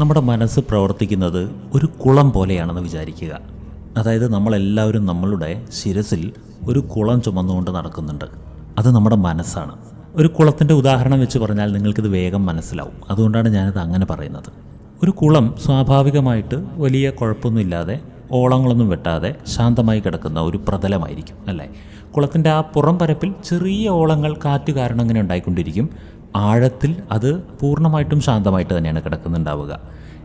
നമ്മുടെ മനസ്സ് പ്രവർത്തിക്കുന്നത് ഒരു കുളം പോലെയാണെന്ന് വിചാരിക്കുക. അതായത് നമ്മളെല്ലാവരും നമ്മളുടെ ശിരസിൽ ഒരു കുളം ചുമന്നുകൊണ്ട് നടക്കുന്നുണ്ട്. അത് നമ്മുടെ മനസ്സാണ്. ഒരു കുളത്തിന്റെ ഉദാഹരണം വെച്ച് പറഞ്ഞാൽ നിങ്ങൾക്കിത് വേഗം മനസ്സിലാവും. അതുകൊണ്ടാണ് ഞാനിത് അങ്ങനെ പറയുന്നത്. ഒരു കുളം സ്വാഭാവികമായിട്ട് വലിയ കുഴപ്പമൊന്നുമില്ലാതെ ഓളങ്ങളൊന്നും വെട്ടാതെ ശാന്തമായി കിടക്കുന്ന ഒരു പ്രതലമായിരിക്കും അല്ലേ? കുളത്തിന്റെ ആ പുറം പരപ്പിൽ ചെറിയ ഓളങ്ങൾ കാറ്റ് കാരണം അങ്ങനെ ഉണ്ടായിക്കൊണ്ടിരിക്കും. ആഴത്തിൽ അത് പൂർണമായിട്ടും ശാന്തമായിട്ട് തന്നെയാണ് കിടക്കുന്നുണ്ടാവുക.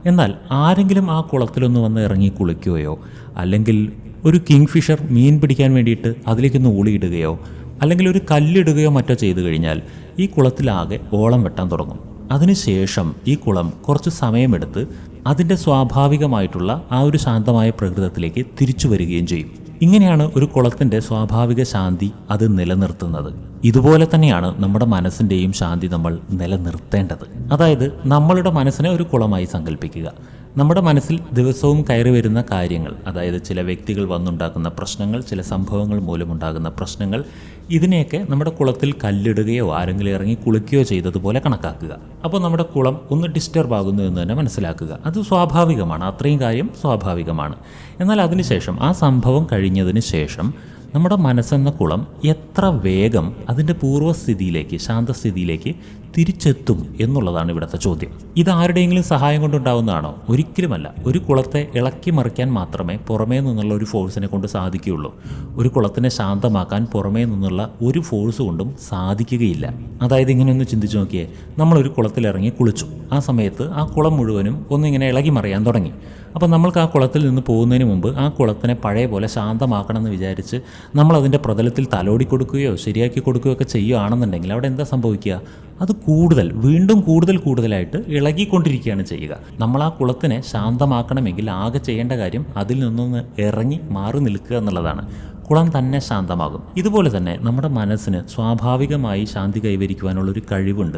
എന്നാൽ ആരെങ്കിലും ആ കുളത്തിലൊന്ന് വന്ന് ഇറങ്ങി കുളിക്കുകയോ അല്ലെങ്കിൽ ഒരു കിങ് ഫിഷർ മീൻ പിടിക്കാൻ വേണ്ടിയിട്ട് അതിലേക്കൊന്ന് ഊളിയിടുകയോ അല്ലെങ്കിൽ ഒരു കല്ലിടുകയോ മറ്റോ ചെയ്തു കഴിഞ്ഞാൽ ഈ കുളത്തിലാകെ ഓളം വെട്ടാൻ തുടങ്ങും. അതിനുശേഷം ഈ കുളം കുറച്ച് സമയമെടുത്ത് അതിന്റെ സ്വാഭാവികമായിട്ടുള്ള ആ ഒരു ശാന്തമായ പ്രകൃതത്തിലേക്ക് തിരിച്ചു വരികയും ചെയ്യും. ഇങ്ങനെയാണ് ഒരു കുളത്തിന്റെ സ്വാഭാവിക ശാന്തി അത് നിലനിർത്തുന്നത്. ഇതുപോലെ തന്നെയാണ് നമ്മുടെ മനസ്സിന്റെയും ശാന്തി നമ്മൾ നിലനിർത്തേണ്ടത്. അതായത് നമ്മളുടെ മനസ്സിനെ ഒരു കുളമായി സങ്കല്പിക്കുക നമ്മുടെ മനസ്സിൽ ദിവസവും കയറി വരുന്ന കാര്യങ്ങൾ അതായത് ചില വ്യക്തികൾ വന്നുണ്ടാക്കുന്ന പ്രശ്നങ്ങൾ ചില സംഭവങ്ങൾ മൂലമുണ്ടാകുന്ന പ്രശ്നങ്ങൾ ഇതിനെയൊക്കെ നമ്മുടെ കുളത്തിൽ കല്ലിടുകയോ ആരെങ്കിലും ഇറങ്ങി കുളിക്കുകയോ ചെയ്തതുപോലെ കണക്കാക്കുക. അപ്പോൾ നമ്മുടെ കുളം ഒന്ന് ഡിസ്റ്റർബ് ആകുന്നു എന്ന് തന്നെ മനസ്സിലാക്കുക. അത് സ്വാഭാവികമാണ് അത്രയും കാര്യം സ്വാഭാവികമാണ്. എന്നാൽ അതിനുശേഷം ആ സംഭവം കഴിഞ്ഞതിന് ശേഷം നമ്മുടെ മനസ്സെന്ന കുളം എത്ര വേഗം അതിന്റെ പൂർവസ്ഥിതിയിലേക്ക് ശാന്തസ്ഥിതിയിലേക്ക് തിരിച്ചെത്തും എന്നുള്ളതാണ് ഇവിടുത്തെ ചോദ്യം. ഇത് ആരുടെയെങ്കിലും സഹായം കൊണ്ടുണ്ടാവുന്നതാണോ? ഒരിക്കലുമല്ല. ഒരു കുളത്തെ ഇളക്കി മറിക്കാൻ മാത്രമേ പുറമേ നിന്നുള്ള ഒരു ഫോഴ്സിനെ കൊണ്ട് സാധിക്കുകയുള്ളൂ. ഒരു കുളത്തിനെ ശാന്തമാക്കാൻ പുറമേ നിന്നുള്ള ഒരു ഫോഴ്സ് കൊണ്ടും സാധിക്കുകയില്ല. അതായത് ഇങ്ങനെ ഒന്ന് ചിന്തിച്ചു നോക്കിയേ നമ്മളൊരു കുളത്തിലിറങ്ങി കുളിച്ചു. ആ സമയത്ത് ആ കുളം മുഴുവനും ഒന്നിങ്ങനെ ഇളകി മറിയാൻ തുടങ്ങി. അപ്പോൾ നമ്മൾക്ക് ആ കുളത്തിൽ നിന്ന് പോകുന്നതിന് മുമ്പ് ആ കുളത്തിനെ പഴയ പോലെ ശാന്തമാക്കണമെന്ന് വിചാരിച്ച് നമ്മൾ അതിന്റെ പ്രതലത്തിൽ തലോടി കൊടുക്കുകയോ ശരിയാക്കി കൊടുക്കുകയോ ഒക്കെ ചെയ്യുകയാണെന്നുണ്ടെങ്കിൽ അവിടെ എന്താ സംഭവിക്കുക? അത് കൂടുതൽ വീണ്ടും കൂടുതൽ കൂടുതലായിട്ട് ഇളകിക്കൊണ്ടിരിക്കുകയാണ് ചെയ്യുക. നമ്മൾ ആ കുളത്തിനെ ശാന്തമാക്കണമെങ്കിൽ ആകെ ചെയ്യേണ്ട കാര്യം അതിൽ നിന്നൊന്ന് ഇറങ്ങി മാറി നിൽക്കുക എന്നുള്ളതാണ്. കുളം തന്നെ ശാന്തമാകും. ഇതുപോലെ തന്നെ നമ്മുടെ മനസ്സിന് സ്വാഭാവികമായി ശാന്തി കൈവരിക്കുവാനുള്ള ഒരു കഴിവുണ്ട്.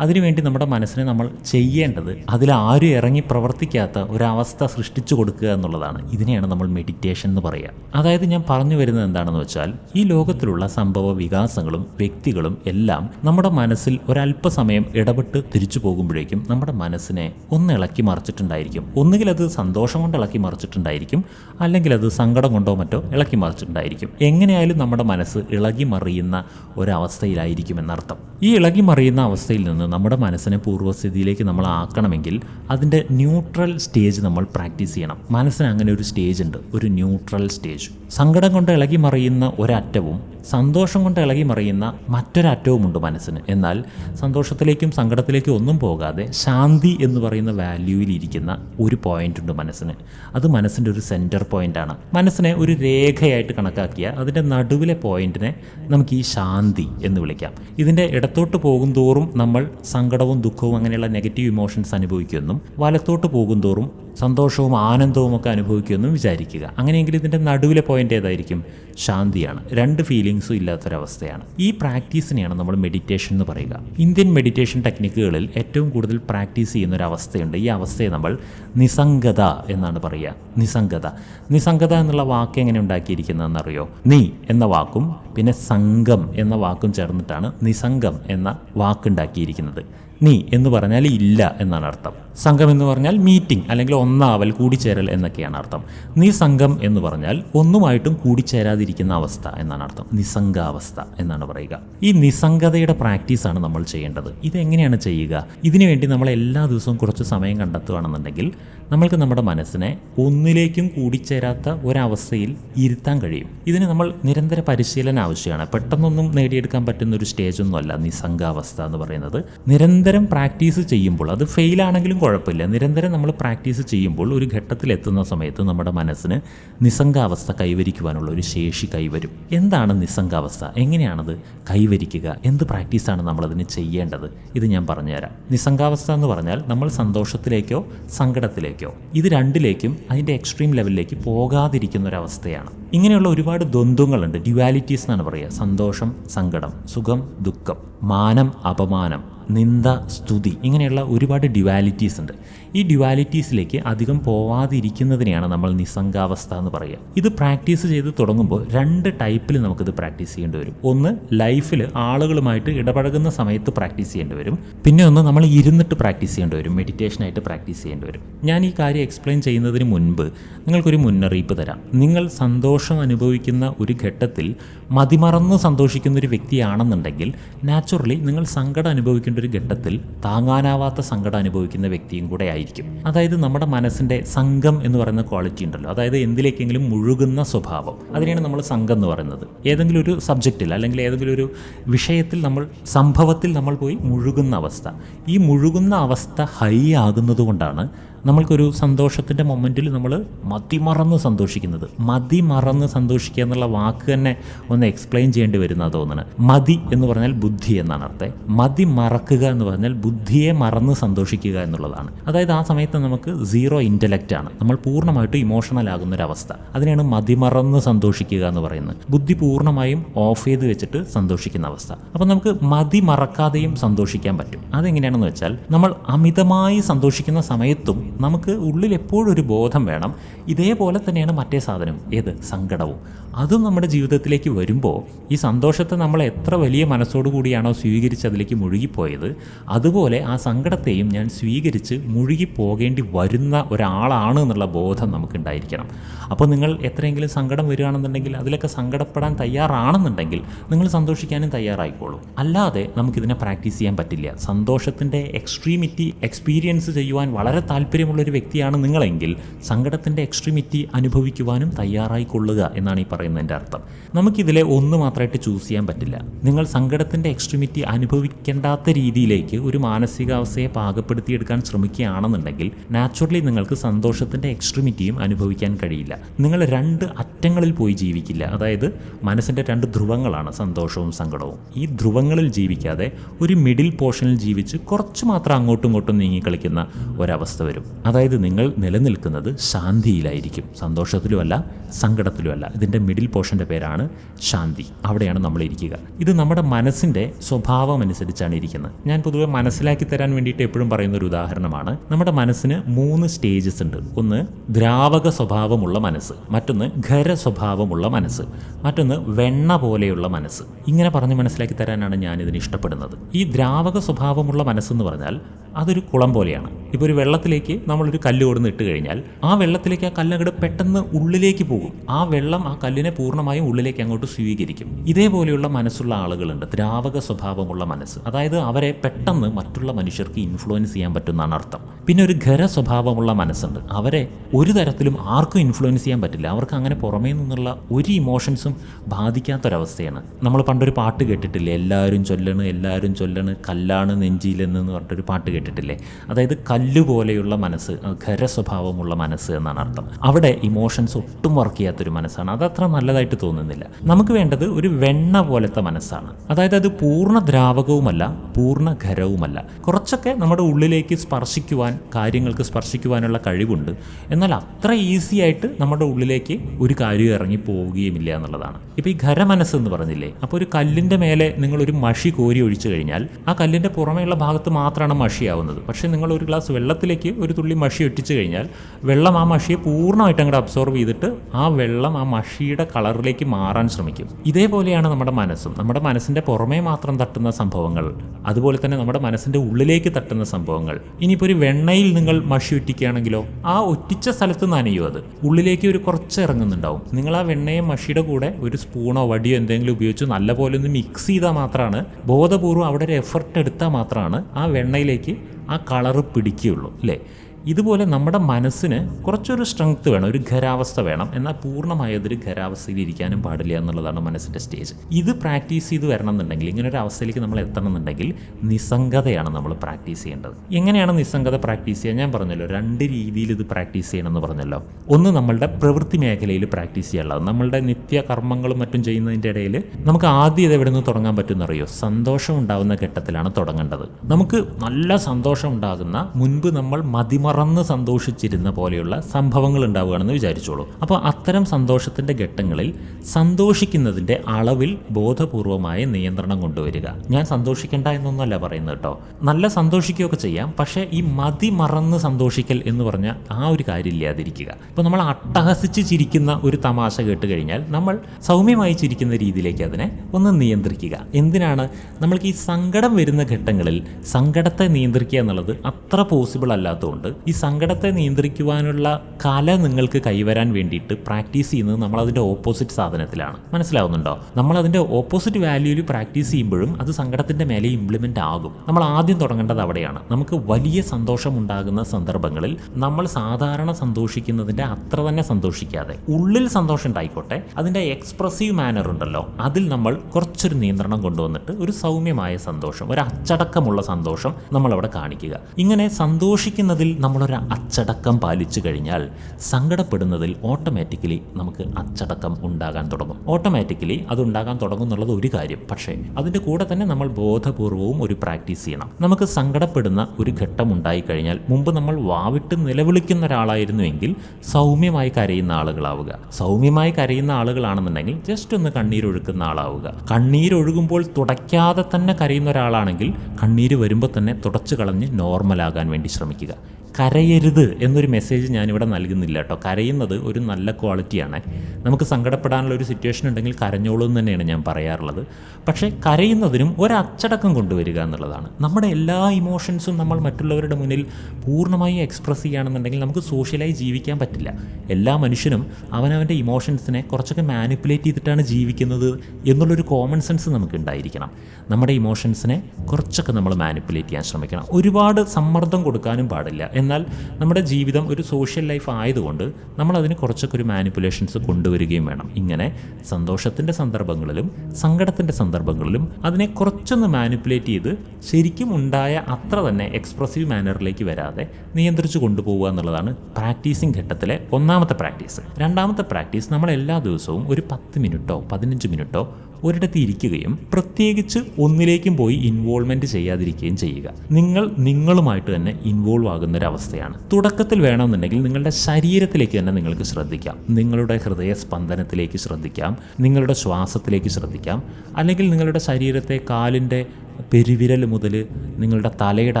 അതിനുവേണ്ടി നമ്മുടെ മനസ്സിനെ നമ്മൾ ചെയ്യേണ്ടത് അതിൽ ആരും ഇറങ്ങി പ്രവർത്തിക്കാത്ത ഒരവസ്ഥ സൃഷ്ടിച്ചു കൊടുക്കുക എന്നുള്ളതാണ്. ഇതിനെയാണ് നമ്മൾ മെഡിറ്റേഷൻ എന്ന് പറയുക. അതായത് ഞാൻ പറഞ്ഞു വരുന്നത് എന്താണെന്ന് വെച്ചാൽ ഈ ലോകത്തിലുള്ള സംഭവ വികാസങ്ങളും വ്യക്തികളും എല്ലാം നമ്മുടെ മനസ്സിൽ ഒരല്പസമയം ഇടപെട്ട് തിരിച്ചു പോകുമ്പോഴേക്കും നമ്മുടെ മനസ്സിനെ ഒന്ന് ഇളക്കി മറിച്ചിട്ടുണ്ടായിരിക്കും. ഒന്നുകിൽ അത് സന്തോഷം കൊണ്ട് ഇളക്കി മറിച്ചിട്ടുണ്ടായിരിക്കും അല്ലെങ്കിൽ അത് സങ്കടം കൊണ്ടോ മറ്റോ ഇളക്കി മറിച്ചിട്ടുണ്ടായിരിക്കും. എങ്ങനെയായാലും നമ്മുടെ മനസ്സ് ഇളകി മറിയുന്ന ഒരവസ്ഥയിലായിരിക്കും എന്നർത്ഥം. ഈ ഇളകി മറിയുന്ന അവസ്ഥയിൽ നിന്ന് നമ്മുടെ മനസ്സിനെ പൂർവസ്ഥിതിയിലേക്ക് നമ്മൾ ആക്കണമെങ്കിൽ അതിന്റെ ന്യൂട്രൽ സ്റ്റേജ് നമ്മൾ പ്രാക്ടീസ് ചെയ്യണം. മനസ്സിന് അങ്ങനെ ഒരു സ്റ്റേജ് ഉണ്ട്. ഒരു ന്യൂട്രൽ സ്റ്റേജ്. സങ്കടം കൊണ്ട് ഇളകി മറിയുന്ന ഒരറ്റവും സന്തോഷം കൊണ്ട് ഇളകി മറിയുന്ന മറ്റൊരറ്റവുമുണ്ട് മനസ്സിന്. എന്നാൽ സന്തോഷത്തിലേക്കും സങ്കടത്തിലേക്കും ഒന്നും പോകാതെ ശാന്തി എന്ന് പറയുന്ന വാല്യൂവിലിരിക്കുന്ന ഒരു പോയിന്റ് ഉണ്ട് മനസ്സിന്. അത് മനസ്സിന്റെ ഒരു സെന്റർ പോയിന്റാണ് മനസ്സിനെ ഒരു രേഖയായിട്ട് കണക്കാക്കിയ അതിന്റെ നടുവിലെ പോയിന്റിനെ നമുക്ക് ഈ ശാന്തി എന്ന് വിളിക്കാം. ഇതിന്റെ ഇടത്തോട്ട് പോകും തോറും നമ്മൾ സങ്കടവും ദുഃഖവും അങ്ങനെയുള്ള നെഗറ്റീവ് ഇമോഷൻസ് അനുഭവിക്കുമെന്നും വലത്തോട്ട് പോകും തോറും സന്തോഷവും ആനന്ദവും ഒക്കെ അനുഭവിക്കുമെന്നും വിചാരിക്കുക. അങ്ങനെയെങ്കിൽ ഇതിന്റെ നടുവിലെ പോയിന്റ് ഏതായിരിക്കും? ശാന്തിയാണ്. രണ്ട് ഫീലിങ്സും ഇല്ലാത്തൊരവസ്ഥയാണ്. ഈ പ്രാക്ടീസിനെയാണ് നമ്മൾ മെഡിറ്റേഷൻ എന്ന് പറയുക. ഇന്ത്യൻ മെഡിറ്റേഷൻ ടെക്നിക്കുകളിൽ ഏറ്റവും കൂടുതൽ പ്രാക്ടീസ് ചെയ്യുന്ന ഒരു അവസ്ഥയുണ്ട് ഈ അവസ്ഥയെ നമ്മൾ നിസംഗത എന്നാണ് പറയുക. നിസംഗത. നിസംഗത എന്നുള്ള വാക്ക് എങ്ങനെ ഉണ്ടാക്കിയിരിക്കുന്നതെന്നറിയോ? നീ എന്ന വാക്കും പിന്നെ സംഘം എന്ന വാക്കും ചേർന്നിട്ടാണ് നിസംഗം എന്ന വാക്കുണ്ടാക്കിയിരിക്കുന്നത് നീ എന്ന് പറഞ്ഞാൽ ഇല്ല എന്നാണ് അർത്ഥം. സംഘം എന്ന് പറഞ്ഞാൽ മീറ്റിംഗ് അല്ലെങ്കിൽ ഒന്നാവൽ കൂടിച്ചേരൽ എന്നൊക്കെയാണ് അർത്ഥം. നിസംഘം എന്ന് പറഞ്ഞാൽ ഒന്നുമായിട്ടും കൂടിച്ചേരാതിരിക്കുന്ന അവസ്ഥ എന്നാണ് അർത്ഥം. നിസംഗാവസ്ഥ എന്നാണ് പറയുക. ഈ നിസംഗതയുടെ പ്രാക്ടീസാണ് നമ്മൾ ചെയ്യേണ്ടത്. ഇതെങ്ങനെയാണ് ചെയ്യുക? ഇതിനുവേണ്ടി നമ്മൾ എല്ലാ ദിവസവും കുറച്ച് സമയം കണ്ടെത്തുകയാണെന്നുണ്ടെങ്കിൽ നമ്മൾക്ക് നമ്മുടെ മനസ്സിനെ ഒന്നിലേക്കും കൂടിച്ചേരാത്ത ഒരവസ്ഥയിൽ ഇരുത്താൻ കഴിയും. ഇതിന് നമ്മൾ നിരന്തര പരിശീലനം ആവശ്യമാണ്. പെട്ടെന്നൊന്നും നേടിയെടുക്കാൻ പറ്റുന്ന ഒരു സ്റ്റേജ് ഒന്നുമല്ല നിസംഗാവസ്ഥ എന്ന് പറയുന്നത്. നിരന്തരം പ്രാക്ടീസ് ചെയ്യുമ്പോൾ അത് ഫെയിലാണെങ്കിലും കുഴപ്പമില്ല. നിരന്തരം നമ്മൾ പ്രാക്ടീസ് ചെയ്യുമ്പോൾ ഒരു ഘട്ടത്തിൽ എത്തുന്ന സമയത്ത് നമ്മുടെ മനസ്സിന് നിസംഗാവസ്ഥ കൈവരിക്കുവാനുള്ള ഒരു ശേഷി കൈവരും. എന്താണ് നിസംഗാവസ്ഥ എങ്ങനെയാണത് കൈവരിക്കുക? എന്ത് പ്രാക്ടീസാണ് നമ്മളതിന് ചെയ്യേണ്ടത്? ഇത് ഞാൻ പറഞ്ഞുതരാം. നിസംഗാവസ്ഥ എന്ന് പറഞ്ഞാൽ നമ്മൾ സന്തോഷത്തിലേക്കോ സങ്കടത്തിലേക്കോ ഇത് രണ്ടിലേക്കും അതിന്റെ എക്സ്ട്രീം ലെവലിലേക്ക് പോകാതിരിക്കുന്ന ഒരവസ്ഥയാണ് ഇങ്ങനെയുള്ള ഒരുപാട് ദ്വന്ദ്ങ്ങളുണ്ട് ഡ്യുവാലിറ്റീസ് എന്നാണ് പറയുക. സന്തോഷം സങ്കടം സുഖം ദുഃഖം മാനം അപമാനം. നിന്ദ സ്തുതി ഇങ്ങനെയുള്ള ഒരുപാട് ഡ്യുവാലിറ്റീസ് ഉണ്ട്. ഈ ഡ്യുവാലിറ്റീസിലേക്ക് അധികം പോവാതിരിക്കുന്നതിനെയാണ് നമ്മൾ നിസ്സംഗാവസ്ഥ എന്ന് പറയുക. ഇത് പ്രാക്ടീസ് ചെയ്ത് തുടങ്ങുമ്പോൾ രണ്ട് ടൈപ്പിൽ നമുക്കിത് പ്രാക്ടീസ് ചെയ്യേണ്ടി വരും. ഒന്ന് ലൈഫിൽ ആളുകളുമായിട്ട് ഇടപഴകുന്ന സമയത്ത് പ്രാക്ടീസ് ചെയ്യേണ്ടി വരും. പിന്നെ ഒന്ന് നമ്മൾ ഇരുന്നിട്ട് പ്രാക്ടീസ് ചെയ്യേണ്ടി വരും. മെഡിറ്റേഷനായിട്ട് പ്രാക്ടീസ് ചെയ്യേണ്ടി വരും. ഞാൻ ഈ കാര്യം എക്സ്പ്ലെയിൻ ചെയ്യുന്നതിന് മുൻപ് നിങ്ങൾക്കൊരു മുന്നറിയിപ്പ് തരാം. നിങ്ങൾ സന്തോഷം അനുഭവിക്കുന്ന ഒരു ഘട്ടത്തിൽ മതിമറന്ന് സന്തോഷിക്കുന്ന ഒരു വ്യക്തിയാണെന്നുണ്ടെങ്കിൽ നാച്ചുറലി നിങ്ങൾ സങ്കടം അനുഭവിക്കേണ്ട ഒരു ഘട്ടത്തിൽ താങ്ങാനാവാത്ത സങ്കടം അനുഭവിക്കുന്ന വ്യക്തിയും കൂടെ ആയിരിക്കും. അതായത് നമ്മുടെ മനസ്സിന്റെ സംഘം എന്ന് പറയുന്ന ക്വാളിറ്റി ഉണ്ടല്ലോ. അതായത് എന്തിലേക്കെങ്കിലും മുഴുകുന്ന സ്വഭാവം. അതിനെയാണ് നമ്മൾ സംഘം എന്ന് പറയുന്നത്. ഏതെങ്കിലും ഒരു സബ്ജക്റ്റിൽ അല്ലെങ്കിൽ ഏതെങ്കിലും ഒരു വിഷയത്തിൽ നമ്മൾ സംഭവത്തിൽ നമ്മൾ പോയി മുഴുകുന്ന അവസ്ഥ. ഈ മുഴുകുന്ന അവസ്ഥ ഹൈ ആകുന്നത് കൊണ്ടാണ് നമ്മൾക്കൊരു സന്തോഷത്തിന്റെ മൊമെന്റിൽ നമ്മൾ മതിമറന്ന് സന്തോഷിക്കുന്നത്. മതിമറന്ന് സന്തോഷിക്കുക എന്നുള്ള വാക്ക് തന്നെ ഒന്ന് എക്സ്പ്ലെയിൻ ചെയ്യേണ്ടി വരുന്ന തോന്നുന്നത് മതി എന്ന് പറഞ്ഞാൽ ബുദ്ധി എന്നാണ് അർത്ഥം. മതി മറക്കുക എന്ന് പറഞ്ഞാൽ ബുദ്ധിയെ മറന്ന് സന്തോഷിക്കുക എന്നുള്ളതാണ്. അതായത് ആ സമയത്ത് നമുക്ക് സീറോ ഇന്റലക്റ്റ് ആണ്. നമ്മൾ പൂർണമായിട്ടും ഇമോഷണൽ ആകുന്ന ഒരു അവസ്ഥ അതിനെയാണ് മതിമറന്ന് സന്തോഷിക്കുക എന്ന് പറയുന്നത്. ബുദ്ധി പൂർണമായും ഓഫ് ചെയ്ത് വെച്ചിട്ട് സന്തോഷിക്കുന്ന അവസ്ഥ. അപ്പോൾ നമുക്ക് മതി മറക്കാതെയും സന്തോഷിക്കാൻ പറ്റും. അതെങ്ങനെയാണെന്ന് വെച്ചാൽ നമ്മൾ അമിതമായി സന്തോഷിക്കുന്ന സമയത്തും നമുക്ക് ഉള്ളിൽ എപ്പോഴും ഒരു ബോധം വേണം. ഇതേപോലെ തന്നെയാണ് മറ്റേ സാധനം. ഏത്? സങ്കടവും. അതും നമ്മുടെ ജീവിതത്തിലേക്ക് വരുമ്പോൾ ഈ സന്തോഷത്തെ നമ്മൾ എത്ര വലിയ മനസ്സോടു കൂടിയാണോ സ്വീകരിച്ച് അതിലേക്ക് മുഴുകിപ്പോയത് അതുപോലെ ആ സങ്കടത്തെയും ഞാൻ സ്വീകരിച്ച് മുഴുകി പോകേണ്ടി വരുന്ന ഒരാളാണ് എന്നുള്ള ബോധം നമുക്കുണ്ടായിരിക്കണം. അപ്പോൾ നിങ്ങൾ എത്രയെങ്കിലും സങ്കടം വരികയാണെന്നുണ്ടെങ്കിൽ അതിലൊക്കെ സങ്കടപ്പെടാൻ തയ്യാറാണെന്നുണ്ടെങ്കിൽ നിങ്ങൾ സന്തോഷിക്കാനും തയ്യാറായിക്കോളൂ. അല്ലാതെ നമുക്കിതിനെ പ്രാക്ടീസ് ചെയ്യാൻ പറ്റില്ല. സന്തോഷത്തിന്റെ എക്സ്ട്രീമിറ്റി എക്സ്പീരിയൻസ് ചെയ്യുവാൻ വളരെ താല്പര്യമുള്ള ഒരു വ്യക്തിയാണ് നിങ്ങളെങ്കിൽ സങ്കടത്തിന്റെ എക്സ്ട്രീമിറ്റി അനുഭവിക്കുവാനും തയ്യാറായിക്കൊള്ളുക എന്നാണ് ഈ പറയുന്നതിന്റെ അർത്ഥം. നമുക്കിതിലെ ഒന്ന് മാത്രമായിട്ട് ചൂസ് ചെയ്യാൻ പറ്റില്ല. നിങ്ങൾ സങ്കടത്തിന്റെ എക്സ്ട്രീമിറ്റി അനുഭവിക്കേണ്ടാത്ത രീതിയിലേക്ക് ഒരു മാനസികാവസ്ഥയെ പാകപ്പെടുത്തിയെടുക്കാൻ ശ്രമിക്കുകയാണെന്നുണ്ടെങ്കിൽ നാച്ചുറലി നിങ്ങൾക്ക് സന്തോഷത്തിന്റെ എക്സ്ട്രീമിറ്റിയും അനുഭവിക്കാൻ കഴിയില്ല. നിങ്ങൾ രണ്ട് അറ്റങ്ങളിൽ പോയി ജീവിക്കില്ല. അതായത് മനസ്സിന്റെ രണ്ട് ധ്രുവങ്ങളാണ് സന്തോഷവും സങ്കടവും. ഈ ധ്രുവങ്ങളിൽ ജീവിക്കാതെ ഒരു മിഡിൽ പോർഷനിൽ ജീവിച്ച് കുറച്ച് മാത്രം അങ്ങോട്ടും ഇങ്ങോട്ടും നീങ്ങിക്കളിക്കുന്ന ഒരവസ്ഥ വരും. അതായത് നിങ്ങൾ നിലനിൽക്കുന്നത് ശാന്തിയിലായിരിക്കും. സന്തോഷത്തിലുമല്ല സങ്കടത്തിലുമല്ല. ഇതിന്റെ മിഡിൽ പോർഷന്റെ പേരാണ് ശാന്തി. അവിടെയാണ് നമ്മൾ ഇരിക്കുക. ഇത് നമ്മുടെ മനസ്സിന്റെ സ്വഭാവം അനുസരിച്ചാണ് ഇരിക്കുന്നത്. ഞാൻ പൊതുവെ മനസ്സിലാക്കി തരാൻ വേണ്ടിയിട്ട് എപ്പോഴും പറയുന്ന ഒരു ഉദാഹരണമാണ്. നമ്മുടെ മനസ്സിന് മൂന്ന് സ്റ്റേജസ് ഉണ്ട്. ഒന്ന് ദ്രാവക സ്വഭാവമുള്ള മനസ്സ് മറ്റൊന്ന് ഖര സ്വഭാവമുള്ള മനസ്സ് മറ്റൊന്ന് വെണ്ണ പോലെയുള്ള മനസ്സ്. ഇങ്ങനെ പറഞ്ഞ് മനസ്സിലാക്കി തരാനാണ് ഞാൻ ഇതിന് ഇഷ്ടപ്പെടുന്നത്. ഈ ദ്രാവക സ്വഭാവമുള്ള മനസ്സെന്ന് പറഞ്ഞാൽ അതൊരു കുളം പോലെയാണ്. ഇപ്പോൾ ഒരു വെള്ളത്തിലേക്ക് നമ്മളൊരു കല്ല് കൊടുന്ന് ഇട്ട് കഴിഞ്ഞാൽ ആ വെള്ളത്തിലേക്ക് ആ കല്ലങ്ങട് പെട്ടെന്ന് ഉള്ളിലേക്ക് പോകും. ആ വെള്ളം ആ കല്ലിനെ പൂർണമായും ഉള്ളിലേക്ക് അങ്ങോട്ട് സ്വീകരിക്കും. ഇതേപോലെയുള്ള മനസ്സുള്ള ആളുകളുണ്ട്. ദ്രാവക സ്വഭാവമുള്ള മനസ്സ്. അതായത് അവരെ പെട്ടെന്ന് മറ്റുള്ള മനുഷ്യർക്ക് ഇൻഫ്ലുവൻസ് ചെയ്യാൻ പറ്റുന്നതാണ് അർത്ഥം. പിന്നെ ഒരു ഖര സ്വഭാവമുള്ള മനസ്സുണ്ട്. അവരെ ഒരു തരത്തിലും ആർക്കും ഇൻഫ്ലുവൻസ് ചെയ്യാൻ പറ്റില്ല. അവർക്ക് അങ്ങനെ പുറമേ നിന്നുള്ള ഒരു ഇമോഷൻസും ബാധിക്കാത്തൊരവസ്ഥയാണ്. നമ്മൾ പണ്ടൊരു പാട്ട് കേട്ടിട്ടില്ലേ? എല്ലാവരും ചൊല്ലണ് എല്ലാവരും ചൊല്ലണ് കല്ലാണ് നെഞ്ചിയിലെന്ന് പറഞ്ഞിട്ടൊരു പാട്ട് കേട്ടിട്ടില്ലേ? അതായത് കല്ലുപോലെയുള്ള മനസ്സ് ഖര സ്വഭാവമുള്ള മനസ്സ് എന്നാണ് അർത്ഥം. അവിടെ ഇമോഷൻസ് ഒട്ടും വർക്ക് ചെയ്യാത്തൊരു മനസ്സാണ്. അതത്ര നല്ലതായിട്ട് തോന്നുന്നില്ല. നമുക്ക് വേണ്ടത് ഒരു വെണ്ണ പോലത്തെ മനസ്സാണ്. അതായത് അത് പൂർണ ദ്രാവകവുമല്ല പൂർണ ഖരവുമല്ല. കുറച്ചൊക്കെ നമ്മുടെ ഉള്ളിലേക്ക് സ്പർശിക്കുവാൻ കാര്യങ്ങൾക്ക് സ്പർശിക്കുവാനുള്ള കഴിവുണ്ട്. എന്നാൽ അത്ര ഈസി ആയിട്ട് നമ്മുടെ ഉള്ളിലേക്ക് ഒരു കാര്യം ഇറങ്ങി പോവുകയുമില്ല എന്നുള്ളതാണ്. ഇപ്പോൾ ഈ ഖരമനസ്സ് എന്ന് പറഞ്ഞില്ലേ അപ്പോൾ ഒരു കല്ലിന്റെ മേലെ നിങ്ങൾ ഒരു മഷി കോരി ഒഴിച്ചു കഴിഞ്ഞാൽ ആ കല്ലിന്റെ പുറമേയുള്ള ഭാഗത്ത് മാത്രമാണ് മഷിയാവുന്നത്. പക്ഷേ നിങ്ങൾ ഒരു ഗ്ലാസ് വെള്ളത്തിലേക്ക് ഒരു തുള്ളി മഷി ഒറ്റിച്ചു കഴിഞ്ഞാൽ വെള്ളം ആ മഷിയെ പൂർണമായിട്ട് അങ്ങോട്ട് അബ്സോർവ് ചെയ്തിട്ട് ആ വെള്ളം ആ മഷിയുടെ കളറിലേക്ക് മാറാൻ ശ്രമിക്കും. ഇതേപോലെയാണ് നമ്മുടെ മനസ്സും. നമ്മുടെ മനസ്സിന്റെ പുറമേ മാത്രം തട്ടുന്ന സംഭവങ്ങൾ അതുപോലെ തന്നെ നമ്മുടെ മനസ്സിന്റെ ഉള്ളിലേക്ക് തട്ടുന്ന സംഭവങ്ങൾ. ഇനിയിപ്പോൾ ഒരു വെണ്ണയിൽ നിങ്ങൾ മഷി ഒറ്റിക്കുകയാണെങ്കിലോ ആ ഒറ്റിച്ച സ്ഥലത്ത് നനയോ അത്. ഉള്ളിലേക്ക് ഒരു കുറച്ച് ഇറങ്ങുന്നുണ്ടാവും. നിങ്ങൾ ആ വെണ്ണയും മഷിയുടെ കൂടെ ഒരു സ്പൂണോ വടിയോ എന്തെങ്കിലും ഉപയോഗിച്ച് നല്ലപോലെ ഒന്ന് മിക്സ് ചെയ്താൽ മാത്രമാണ് ബോധപൂർവം അവിടെ ഒരു എഫർട്ട് എടുത്താൽ മാത്രമാണ് ആ വെണ്ണയിലേക്ക് ആ കളറ് പിടിക്കുകയുള്ളൂ അല്ലേ? ഇതുപോലെ നമ്മുടെ മനസ്സിന് കുറച്ചൊരു സ്ട്രെങ്ത് വേണം ഒരു ഖരാവസ്ഥ വേണം. എന്നാൽ പൂർണമായ അതൊരു ഖരാവസ്ഥയിൽ ഇരിക്കാനും പാടില്ല എന്നുള്ളതാണ് മനസ്സിന്റെ സ്റ്റേജ് ഇത് പ്രാക്ടീസ് ചെയ്ത് വരണം എന്നുണ്ടെങ്കിൽ ഇങ്ങനെ ഒരു അവസ്ഥയിലേക്ക് നമ്മൾ എത്തണം എന്നുണ്ടെങ്കിൽ നിസ്സംഗതയാണ് നമ്മൾ പ്രാക്ടീസ് ചെയ്യേണ്ടത്. എങ്ങനെയാണ് നിസ്സംഗത പ്രാക്ടീസ് ചെയ്യുക? ഞാൻ പറഞ്ഞല്ലോ രണ്ട് രീതിയിൽ ഇത് പ്രാക്ടീസ് ചെയ്യണമെന്ന് പറഞ്ഞല്ലോ. ഒന്ന് നമ്മളുടെ പ്രവൃത്തി മേഖലയിൽ പ്രാക്ടീസ് ചെയ്യാനുള്ളത് നമ്മളുടെ നിത്യ കർമ്മങ്ങളും മറ്റും ചെയ്യുന്നതിന്റെ ഇടയിൽ നമുക്ക് ആദ്യം ഇത് എവിടെ നിന്ന് തുടങ്ങാൻ പറ്റുമെന്നറിയോ? സന്തോഷം ഉണ്ടാകുന്ന ഘട്ടത്തിലാണ് തുടങ്ങേണ്ടത്. നമുക്ക് നല്ല സന്തോഷം ഉണ്ടാകുന്ന മുൻപ് നമ്മൾ മതിമ മതിമറന്ന് സന്തോഷിച്ചിരുന്ന പോലെയുള്ള സംഭവങ്ങൾ ഉണ്ടാവുകയാണെന്ന് വിചാരിച്ചോളൂ. അപ്പോൾ അത്തരം സന്തോഷത്തിന്റെ ഘട്ടങ്ങളിൽ സന്തോഷിക്കുന്നതിന്റെ അളവിൽ ബോധപൂർവമായ നിയന്ത്രണം കൊണ്ടുവരിക. ഞാൻ സന്തോഷിക്കേണ്ട എന്നൊന്നുമല്ല പറയുന്നത് കേട്ടോ. നല്ല സന്തോഷിക്കുകയൊക്കെ ചെയ്യാം പക്ഷേ ഈ മതി മറന്ന് സന്തോഷിക്കൽ എന്ന് പറഞ്ഞാൽ ആ ഒരു കാര്യം ഇല്ലാതിരിക്കുക. ഇപ്പോൾ നമ്മൾ അട്ടഹസിച്ച് ചിരിക്കുന്ന ഒരു തമാശ കേട്ട് കഴിഞ്ഞാൽ നമ്മൾ സൗമ്യമായി ചിരിക്കുന്ന രീതിയിലേക്ക് അതിനെ ഒന്ന് നിയന്ത്രിക്കുക. എന്തിനാണ്? നമ്മൾക്ക് ഈ സങ്കടം വരുന്ന ഘട്ടങ്ങളിൽ സങ്കടത്തെ നിയന്ത്രിക്കുക എന്നുള്ളത് അത്ര പോസിബിൾ അല്ലാത്തതുകൊണ്ട് ഈ സങ്കടത്തെ നിയന്ത്രിക്കുവാനുള്ള കല നിങ്ങൾക്ക് കൈവരാൻ വേണ്ടിയിട്ട് പ്രാക്ടീസ് ചെയ്യുന്നത് നമ്മൾ അതിന്റെ ഓപ്പോസിറ്റ് സാധനത്തിലാണ്. മനസ്സിലാവുന്നുണ്ടോ? നമ്മൾ അതിന്റെ ഓപ്പോസിറ്റ് വാല്യൂയിൽ പ്രാക്ടീസ് ചെയ്യുമ്പോഴും അത് സങ്കടത്തിന്റെ മേലെ ഇംപ്ലിമെന്റ് ആകും. നമ്മൾ ആദ്യം തുടങ്ങേണ്ടത് അവിടെയാണ്. നമുക്ക് വലിയ സന്തോഷം ഉണ്ടാകുന്ന സന്ദർഭങ്ങളിൽ നമ്മൾ സാധാരണ സന്തോഷിക്കുന്നതിന്റെ അത്ര തന്നെ സന്തോഷിക്കാതെ ഉള്ളിൽ സന്തോഷം ഉണ്ടായിക്കോട്ടെ അതിന്റെ എക്സ്പ്രസീവ് മാനർ ഉണ്ടല്ലോ അതിൽ നമ്മൾ കുറച്ചൊരു നിയന്ത്രണം കൊണ്ടുവന്നിട്ട് ഒരു സൗമ്യമായ സന്തോഷം ഒരു അച്ചടക്കമുള്ള സന്തോഷം നമ്മളവിടെ കാണിക്കുക. ഇങ്ങനെ സന്തോഷിക്കുന്നതിൽ നമ്മളൊരു അച്ചടക്കം പാലിച്ചു കഴിഞ്ഞാൽ സങ്കടപ്പെടുന്നതിൽ ഓട്ടോമാറ്റിക്കലി നമുക്ക് അച്ചടക്കം ഉണ്ടാകാൻ തുടങ്ങും. ഓട്ടോമാറ്റിക്കലി അത് ഉണ്ടാകാൻ തുടങ്ങും എന്നുള്ളത് ഒരു കാര്യം. പക്ഷേ അതിന്റെ കൂടെ തന്നെ നമ്മൾ ബോധപൂർവവും ഒരു പ്രാക്ടീസ് ചെയ്യണം. നമുക്ക് സങ്കടപ്പെടുന്ന ഒരു ഘട്ടം ഉണ്ടായി കഴിഞ്ഞാൽ മുമ്പ് നമ്മൾ വാവിട്ട് നിലവിളിക്കുന്ന ഒരാളായിരുന്നുവെങ്കിൽ സൗമ്യമായി കരയുന്ന ആളുകളാവുക. സൗമ്യമായി കരയുന്ന ആളുകളാണെന്നുണ്ടെങ്കിൽ ജസ്റ്റ് ഒന്ന് കണ്ണീരൊഴുക്കുന്ന ആളാവുക. കണ്ണീരൊഴുകുമ്പോൾ തുടയ്ക്കാതെ തന്നെ കരയുന്ന ഒരാളാണെങ്കിൽ കണ്ണീര് വരുമ്പോൾ തന്നെ തുടച്ചു കളഞ്ഞ് നോർമലാകാൻ വേണ്ടി ശ്രമിക്കുക. കരയരുത് എന്നൊരു മെസ്സേജ് ഞാനിവിടെ നൽകുന്നില്ല കേട്ടോ. കരയുന്നത് ഒരു നല്ല ക്വാളിറ്റിയാണ് നമുക്ക് സങ്കടപ്പെടാനുള്ള ഒരു സിറ്റുവേഷൻ ഉണ്ടെങ്കിൽ കരഞ്ഞോളൂ എന്ന് തന്നെയാണ് ഞാൻ പറയാറുള്ളത്. പക്ഷേ കരയുന്നതിനും ഒരച്ചടക്കം കൊണ്ടുവരിക എന്നുള്ളതാണ്. നമ്മുടെ എല്ലാ ഇമോഷൻസും നമ്മൾ മറ്റുള്ളവരുടെ മുന്നിൽ പൂർണമായി എക്സ്പ്രസ് ചെയ്യുകയാണെന്നുണ്ടെങ്കിൽ നമുക്ക് സോഷ്യലായി ജീവിക്കാൻ പറ്റില്ല. എല്ലാ മനുഷ്യനും അവനവന്റെ ഇമോഷൻസിനെ കുറച്ചൊക്കെ മാനിപ്പുലേറ്റ് ചെയ്തിട്ടാണ് ജീവിക്കുന്നത് എന്നുള്ളൊരു കോമൺ സെൻസ് നമുക്ക് ഉണ്ടായിരിക്കണം. നമ്മുടെ ഇമോഷൻസിനെ കുറച്ചൊക്കെ നമ്മൾ മാനിപ്പുലേറ്റ് ചെയ്യാൻ ശ്രമിക്കണം. ഒരുപാട് സമ്മർദ്ദം കൊടുക്കാനും പാടില്ല. എന്നാൽ നമ്മുടെ ജീവിതം ഒരു സോഷ്യൽ ലൈഫ് ആയതുകൊണ്ട് നമ്മൾ അതിന് കുറച്ചൊക്കെ ഒരു മാനിപ്പുലേഷൻസ് കൊണ്ടുവരികയും വേണം. ഇങ്ങനെ സന്തോഷത്തിന്റെ സന്ദർഭങ്ങളിലും സങ്കടത്തിന്റെ സന്ദർഭങ്ങളിലും അതിനെ കുറച്ചൊന്ന് മാനിപ്പുലേറ്റ് ചെയ്ത് ശരിക്കും ഉണ്ടായ അത്ര തന്നെ എക്സ്പ്രസീവ് മാനറിലേക്ക് വരാതെ നിയന്ത്രിച്ച് കൊണ്ടുപോകുക എന്നുള്ളതാണ് പ്രാക്ടീസിങ് ഘട്ടത്തിലെ ഒന്നാമത്തെ പ്രാക്ടീസ് രണ്ടാമത്തെ പ്രാക്ടീസ് നമ്മൾ എല്ലാ ദിവസവും ഒരു പത്ത് മിനിറ്റോ പതിനഞ്ച് മിനിറ്റോ ഒരിടത്ത് ഇരിക്കുകയും പ്രത്യേകിച്ച് ഒന്നിലേക്കും പോയി ഇൻവോൾവ്മെന്റ് ചെയ്യാതിരിക്കുകയും ചെയ്യുക. നിങ്ങൾ നിങ്ങളുമായിട്ട് തന്നെ ഇൻവോൾവ് ആകുന്ന ഒരു അവസ്ഥയാണ് തുടക്കത്തിൽ വേണമെന്നുണ്ടെങ്കിൽ നിങ്ങളുടെ ശരീരത്തിലേക്ക് തന്നെ നിങ്ങൾക്ക് ശ്രദ്ധിക്കാം. നിങ്ങളുടെ ഹൃദയ സ്പന്ദനത്തിലേക്ക് ശ്രദ്ധിക്കാം. നിങ്ങളുടെ ശ്വാസത്തിലേക്ക് ശ്രദ്ധിക്കാം. അല്ലെങ്കിൽ നിങ്ങളുടെ ശരീരത്തെ കാലിന്റെ പെരുവിരൽ മുതൽ നിങ്ങളുടെ തലയുടെ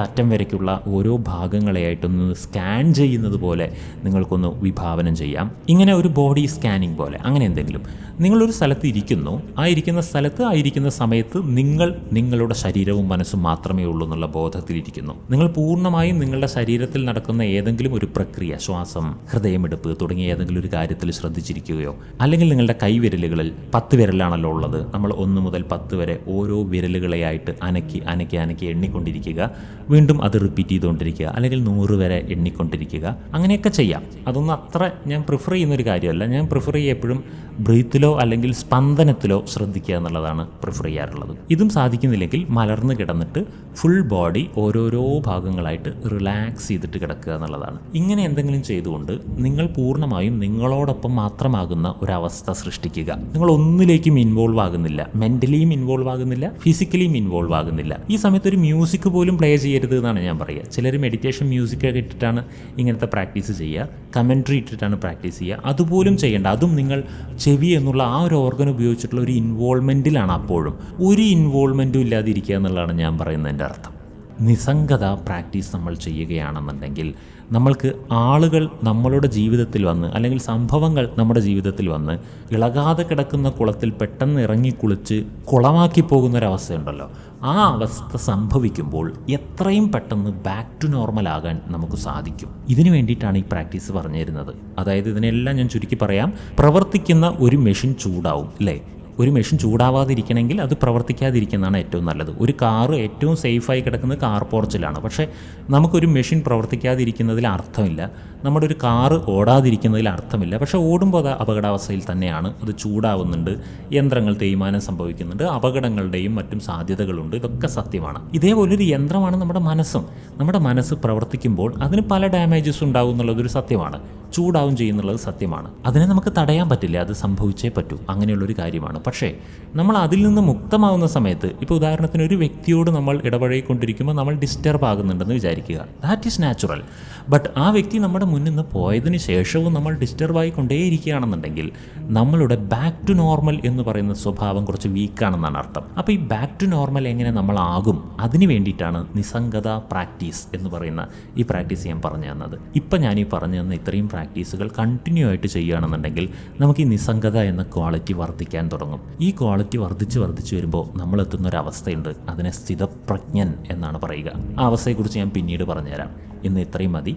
അറ്റം വരയ്ക്കുള്ള ഓരോ ഭാഗങ്ങളെയായിട്ടൊന്ന് സ്കാൻ ചെയ്യുന്നത് പോലെ നിങ്ങൾക്കൊന്ന് വിഭാവനം ചെയ്യാം. ഇങ്ങനെ ഒരു ബോഡി സ്കാനിങ് പോലെ. അങ്ങനെ എന്തെങ്കിലും. നിങ്ങളൊരു സ്ഥലത്ത് ഇരിക്കുന്നു. ആ ഇരിക്കുന്ന സ്ഥലത്ത് ആ ഇരിക്കുന്ന സമയത്ത് നിങ്ങൾ നിങ്ങളുടെ ശരീരവും മനസ്സും മാത്രമേ ഉള്ളൂ എന്നുള്ള ബോധത്തിലിരിക്കുന്നു നിങ്ങൾ പൂർണമായും നിങ്ങളുടെ ശരീരത്തിൽ നടക്കുന്ന ഏതെങ്കിലും ഒരു പ്രക്രിയ ശ്വാസം ഹൃദയമെടുപ്പ് തുടങ്ങിയ ഏതെങ്കിലും ഒരു കാര്യത്തിൽ ശ്രദ്ധിച്ചിരിക്കുകയോ അല്ലെങ്കിൽ നിങ്ങളുടെ കൈവിരലുകളിൽ പത്ത് വിരലാണല്ലോ ഉള്ളത്. നമ്മൾ ഒന്ന് മുതൽ പത്ത് വരെ ഓരോ വിരലുകളെയായിട്ട് അനക്കി അനക്കി അനക്കി എണ്ണിക്കൊണ്ടിരിക്കുക. വീണ്ടും അത് റിപ്പീറ്റ് ചെയ്തുകൊണ്ടിരിക്കുക. അല്ലെങ്കിൽ നൂറ് വരെ എണ്ണിക്കൊണ്ടിരിക്കുക. അങ്ങനെയൊക്കെ ചെയ്യാം. അതൊന്നും അത്ര ഞാൻ പ്രിഫർ ചെയ്യുന്നൊരു കാര്യമല്ല. ഞാൻ പ്രിഫർ ചെയ്യുക എപ്പോഴും ബ്രീത്തിലോ അല്ലെങ്കിൽ സ്പന്ദനത്തിലോ ശ്രദ്ധിക്കുക എന്നുള്ളതാണ് പ്രിഫർ ചെയ്യാറുള്ളത്. ഇതും സാധിക്കുന്നില്ലെങ്കിൽ മലർന്ന് കിടന്നിട്ട് ഫുൾ ബോഡി ഓരോരോ ഭാഗങ്ങളായിട്ട് റിലാക്സ് ചെയ്തിട്ട് കിടക്കുക എന്നുള്ളതാണ്. ഇങ്ങനെ എന്തെങ്കിലും ചെയ്തുകൊണ്ട് നിങ്ങൾ പൂർണമായും നിങ്ങളോടൊപ്പം മാത്രമാകുന്ന ഒരവസ്ഥ സൃഷ്ടിക്കുക. നിങ്ങൾ ഒന്നിലേക്കും ഇൻവോൾവ് ആകുന്നില്ല. മെന്റലിയും ഇൻവോൾവ് ആകുന്നില്ല. ഫിസിക്കലിയും ഇൻവോൾവ് ആകുന്നില്ല. ഈ സമയത്ത് ഒരു മ്യൂസിക് പോലും പ്ലേ ചെയ്യരുത് എന്നാണ് ഞാൻ പറയുക. ചിലർ മെഡിറ്റേഷൻ മ്യൂസിക് ഒക്കെ ഇട്ടിട്ടാണ് ഇങ്ങനത്തെ പ്രാക്ടീസ് ചെയ്യുക. കമൻട്രി ഇട്ടിട്ടാണ് പ്രാക്ടീസ് ചെയ്യുക. അതുപോലും ചെയ്യേണ്ട. അതും നിങ്ങൾ ചെവി എന്നുള്ള ആ ഒരു ഓർഗൻ ഉപയോഗിച്ചിട്ടുള്ള ഒരു ഇൻവോൾവ്മെന്റിലാണ് അപ്പോഴും. ഒരു ഇൻവോൾവ്മെന്റും ഇല്ലാതിരിക്കുക എന്നുള്ളതാണ് ഞാൻ പറയുന്നതിന്റെ അർത്ഥം. നിസ്സംഗത പ്രാക്ടീസ് നമ്മൾ ചെയ്യുകയാണെന്നുണ്ടെങ്കിൽ നമ്മൾക്ക് ആളുകൾ നമ്മളുടെ ജീവിതത്തിൽ വന്ന് അല്ലെങ്കിൽ സംഭവങ്ങൾ നമ്മുടെ ജീവിതത്തിൽ വന്ന് ഇളകാതെ കിടക്കുന്ന കുളത്തിൽ പെട്ടെന്ന് ഇറങ്ങി കുളിച്ച് കുളമാക്കി പോകുന്നൊരവസ്ഥയുണ്ടല്ലോ. ആ അവസ്ഥ സംഭവിക്കുമ്പോൾ എത്രയും പെട്ടെന്ന് ബാക്ക് ടു നോർമൽ ആകാൻ നമുക്ക് സാധിക്കും. ഇതിനു വേണ്ടിയിട്ടാണ് ഈ പ്രാക്ടീസ് പറഞ്ഞു തരുന്നത് അതായത് ഇതിനെല്ലാം ഞാൻ ചുരുക്കി പറയാം. പ്രവർത്തിക്കുന്ന ഒരു മെഷീൻ ചൂടാവും അല്ലേ? ഒരു മെഷീൻ ചൂടാവാതിരിക്കണമെങ്കിൽ അത് പ്രവർത്തിക്കാതിരിക്കുന്നതാണ് ഏറ്റവും നല്ലത്. ഒരു കാറ് ഏറ്റവും സേഫായി കിടക്കുന്നത് കാർ പോർച്ചിലാണ് പക്ഷേ നമുക്കൊരു മെഷീൻ പ്രവർത്തിക്കാതിരിക്കുന്നതിൽ അർത്ഥമില്ല. നമ്മുടെ ഒരു കാറ് ഓടാതിരിക്കുന്നതിൽ അർത്ഥമില്ല. പക്ഷെ ഓടുമ്പോൾ അത് അപകടാവസ്ഥയിൽ തന്നെയാണ്. അത് ചൂടാവുന്നുണ്ട്. യന്ത്രങ്ങൾ തേയ്മാനം സംഭവിക്കുന്നുണ്ട്. അപകടങ്ങളുടെയും മറ്റും സാധ്യതകളുണ്ട്. ഇതൊക്കെ സത്യമാണ്. ഇതേപോലെ ഒരു യന്ത്രമാണ് നമ്മുടെ മനസ്സും. നമ്മുടെ മനസ്സ് പ്രവർത്തിക്കുമ്പോൾ അതിന് പല ഡാമേജസ് ഉണ്ടാവും എന്നുള്ളതൊരു സത്യമാണ്. ചൂടാവും ചെയ്യുന്നുള്ളത് സത്യമാണ്. അതിനെ നമുക്ക് തടയാൻ പറ്റില്ല. അത് സംഭവിച്ചേ പറ്റൂ. അങ്ങനെയുള്ളൊരു കാര്യമാണ്. പക്ഷേ നമ്മൾ അതിൽ നിന്ന് മുക്തമാവുന്ന സമയത്ത് ഇപ്പോൾ ഉദാഹരണത്തിന് ഒരു വ്യക്തിയോട് നമ്മൾ ഇടപഴകിക്കൊണ്ടിരിക്കുമ്പോൾ നമ്മൾ ഡിസ്റ്റർബ് ആകുന്നുണ്ടെന്ന് വിചാരിക്കുക. That is natural. ബട്ട് ആ വ്യക്തി നമ്മുടെ മുന്നിൽ നിന്ന് പോയതിന് ശേഷവും നമ്മൾ ഡിസ്റ്റർബായി കൊണ്ടേയിരിക്കുകയാണെന്നുണ്ടെങ്കിൽ നമ്മളുടെ ബാക്ക് ടു നോർമൽ എന്ന് പറയുന്ന സ്വഭാവം കുറച്ച് വീക്കാണെന്നാണ് അർത്ഥം. അപ്പോൾ ഈ ബാക്ക് ടു നോർമൽ എങ്ങനെ നമ്മളാകും? അതിന് വേണ്ടിയിട്ടാണ് നിസ്സംഗത പ്രാക്ടീസ് എന്ന് പറയുന്ന ഈ പ്രാക്ടീസ് ഞാൻ പറഞ്ഞു തന്നത്. ഇപ്പം ഞാൻ ഈ പറഞ്ഞു തന്ന ഇത്രയും പ്രാക്ടീസുകൾ കണ്ടിന്യൂ ആയിട്ട് ചെയ്യുകയാണെന്നുണ്ടെങ്കിൽ നമുക്ക് ഈ നിസ്സംഗത എന്ന ക്വാളിറ്റി വർദ്ധിക്കാൻ തുടങ്ങും. ഈ ക്വാളിറ്റി വർദ്ധിച്ച് വർദ്ധിച്ച് വരുമ്പോൾ നമ്മൾ എത്തുന്ന ഒരു അവസ്ഥയുണ്ട്. അതിനെ സ്ഥിതപ്രജ്ഞൻ എന്നാണ് പറയുക. ആ അവസ്ഥയെക്കുറിച്ച് ഞാൻ പിന്നീട് പറഞ്ഞുതരാം. ഇന്ന് ഇത്രയും മതി.